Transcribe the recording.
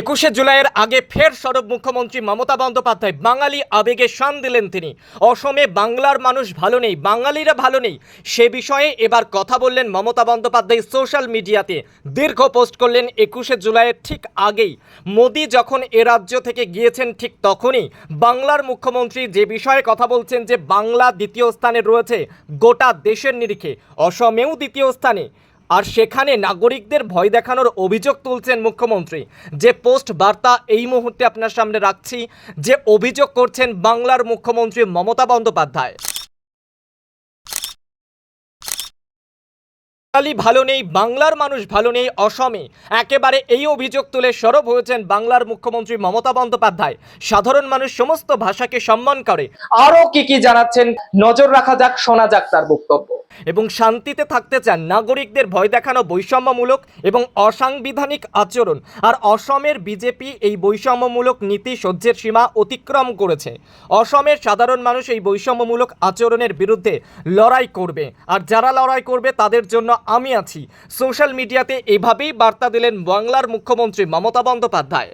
একুশে জুলাইয়ের আগে ফের সরব মুখ্যমন্ত্রী মমতা বন্দ্যোপাধ্যায় বাঙালি আবেগে শান দিলেন তিনি। অসমে বাংলার মানুষ ভালো নেই, বাঙালিরা ভালো নেই। সে বিষয়ে এবার কথা বললেন মমতা বন্দ্যোপাধ্যায় সোশ্যাল মিডিয়াতে। দীর্ঘ পোস্ট করলেন একুশে জুলাইয়ের ঠিক আগেই। মোদি যখন এ রাজ্য থেকে গিয়েছেন ঠিক তখনই বাংলার মুখ্যমন্ত্রী যে বিষয়ে কথা বলছেন যে বাংলা দ্বিতীয় স্থানে রয়েছে গোটা দেশের নিরিখে, অসমেও দ্বিতীয় স্থানে। আর সেখানে নাগরিকদের ভয় দেখানোর অভিযোগ তুলছেন মুখ্যমন্ত্রী। যে পোস্ট বার্তা এই মুহূর্তে আপনার সামনে রাখছি, যে অভিযোগ করছেন বাংলার মুখ্যমন্ত্রী মমতা বন্দ্যোপাধ্যায়। বাঙালি ভালো নেই বাংলার মানুষ ভালো নেই অসমে। একেবারে এই অভিযোগ তুলে সরব হয়েছেন বাংলার মুখ্যমন্ত্রী মমতা বন্দ্যোপাধ্যায়। সাধারণ মানুষ সমস্ত ভাষাকে সম্মান করে। আরও কি কি জানাচ্ছেন নজর রাখা যাক শোনা যাক তার বক্তব্য। এবং শান্তিতে থাকতে চান নাগরিকদের ভয় দেখানো বৈষম্যমূলক এবং অসাংবিধানিক আচরণ। আর অসমের বিজেপি এই বৈষম্যমূলক নীতি সহ্যের সীমা অতিক্রম করেছে। অসমের সাধারণ মানুষ এই বৈষম্যমূলক আচরণের বিরুদ্ধে লড়াই করবে। আর যারা লড়াই করবে তাদের জন্য আমি আছি। সোশ্যাল মিডিয়াতে এভাবেই বার্তা দিলেন বাংলার মুখ্যমন্ত্রী মমতা বন্দ্যোপাধ্যায়।